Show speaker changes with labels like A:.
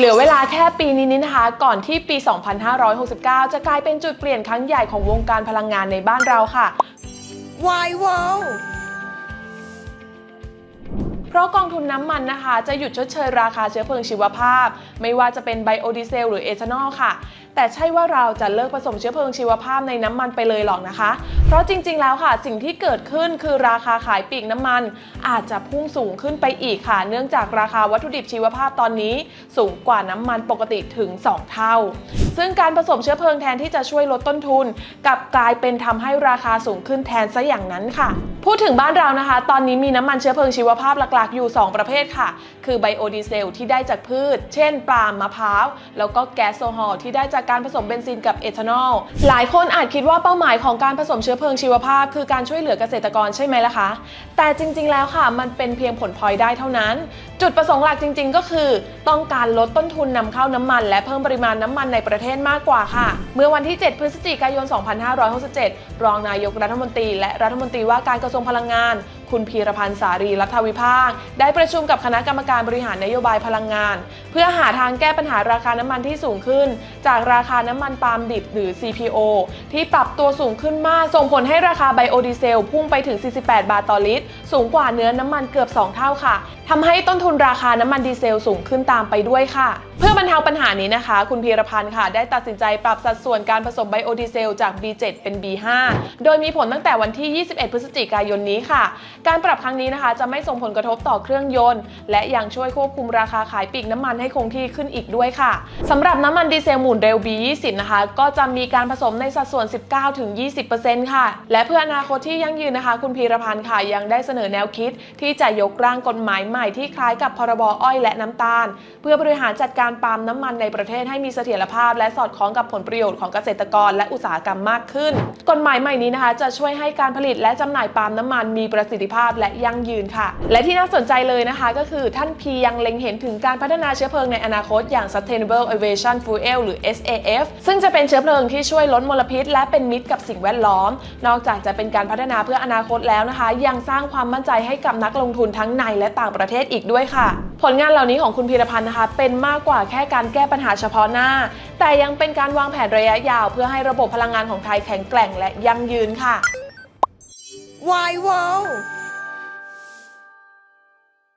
A: เหลือเวลาแค่ปีนี้นิดนะคะ ก่อนที่ปี 2569 จะกลายเป็นจุดเปลี่ยนครั้งใหญ่ของวงการพลังงานในบ้านเราค่ะ
B: Why wow
A: เพราะกองทุนน้ำมันนะคะ จะหยุดชดเชยราคาเชื้อเพลิงชีวภาพ ไม่ว่าจะเป็นไบโอดีเซลหรือเอทานอลค่ะ แต่ใช่ว่าเราจะเลิกผสมเชื้อเพลิงชีวภาพในน้ำมันไปเลยหรอกนะคะ เพราะจริงๆแล้วค่ะ สิ่งที่เกิดขึ้นคือราคาขายปีกน้ำมัน อาจจะพุ่งสูงขึ้นไปอีกค่ะ เนื่องจากราคาวัตถุดิบชีวภาพตอนนี้ สูงกว่าน้ำมันปกติถึง 2 เท่าซึ่งการผสมเชื้อเพลิงแทนที่จะช่วยลดต้นทุนกับกลายเป็นทำให้ราคาสูงขึ้นแทนซะอย่างนั้นค่ะ พูดถึงบ้านเรานะคะ ตอนนี้มีน้ำมันเชื้อเพลิงชีวภาพหลักๆ อยู่ 2 ประเภทค่ะ คือไบโอดีเซลที่ได้จากพืช เช่นปาล์มมะพร้าว แล้วก็แก๊สโซฮอลที่ได้จากการผสมเบนซินกับเอทานอล หลายคนอาจคิดว่าเป้าหมายของการผสมเชื้อเพลิงชีวภาพ คือการช่วยเหลือเกษตรกรใช่ไหมล่ะคะ แต่จริงๆแล้วค่ะ มันเป็นเพียงผลพลอยได้เท่านั้น จุดประสงค์หลักจริง ๆ ก็คือ ต้องการลดต้นทุนนำเข้าน้ำมัน และเพิ่มปริมาณน้ำมันในประเทศมากกว่าค่ะ เมื่อวันที่ 7 พฤศจิกายน 2567 รองนายกรัฐมนตรีและรัฐมนตรีว่าการกระทรวงพลังงาน คุณพีรพันธ์สารีรัฐวิภาค ได้ประชุมกับคณะกรรมการบริหารนโยบายพลังงาน เพื่อหาทางแก้ปัญหาราคาน้ำมันที่สูงขึ้น จากราคาน้ำมันปาล์มดิบหรือ CPO ที่ปรับตัวสูงขึ้นมาก ส่งผลให้ราคาไบโอดีเซลพุ่งไปถึง 48 บาทต่อลิตร สูงกว่าเนื้อน้ำมันเกือบ 2 เท่าค่ะทำให้ต้นทุนราคาน้ำมันดีเซลสูงขึ้นตามไปด้วยค่ะ เพื่อบรรเทาปัญหานี้นะคะ คุณพีรพันธ์ค่ะ ได้ตัดสินใจปรับสัดส่วนการผสมไบโอดีเซลจาก B7 เป็น B5 โดยมีผลตั้งแต่วันที่ 21 พฤศจิกายนนี้ค่ะการปรับครั้งนี้นะคะ จะไม่ส่งผลกระทบต่อเครื่องยนต์ และยังช่วยควบคุมราคาขายปลีกน้ำมันให้คงที่ขึ้นอีกด้วยค่ะสำหรับน้ำมันดีเซลหมุนเร็ว B20 นะคะ ก็จะมีการผสมในสัดส่วน 19-20%ค่ะ และเพื่ออนาคตที่ยั่งยืนนะคะ คุณพีรพันธ์ค่ะยังได้เสนอแนวคิด ที่จะยกร่างกฎหมายใหม่ที่คล้ายกับพรบอ้อยและน้ำตาล เพื่อบริหารจัดการปาล์มน้ำมันในประเทศให้มีเสถียรภาพ และสอดคล้องกับผลประโยชน์ของเกษตรกรและอุตสาหกรรมมากขึ้น กฎหมายใหม่นี้นะคะ จะช่วยให้การผลิตและจำหน่ายปาล์มน้ำมันมีประสิทธิภาพและยั่งยืนค่ะ และที่น่าสนใจเลยนะคะ ก็คือท่านพียังเล็งเห็นถึงการพัฒนาเชื้อเพลิงในอนาคตอย่าง Sustainable Aviation Fuel หรือ SAF ซึ่งจะเป็นเชื้อเพลิงที่ช่วยลดมลพิษ และเป็นมิตรกับสิ่งแวดล้อม นอกจากจะเป็นการพัฒนาเพื่ออนาคตแล้วนะคะ ยังสร้างความมั่นใจให้กับนักลงทุนทั้งในและต่างประเทศอีกด้วยค่ะ ผลงานเหล่านี้ของคุณพีรพันธ์นะคะ เป็นมากกว่าแค่การแก้ปัญหาเฉพาะหน้า แต่ยังเป็นการวางแผนระยะยาว เพื่อให้ระบบพลังงานของไทยแข็งแกร่งและยั่งยืนค่ะ
B: Why wow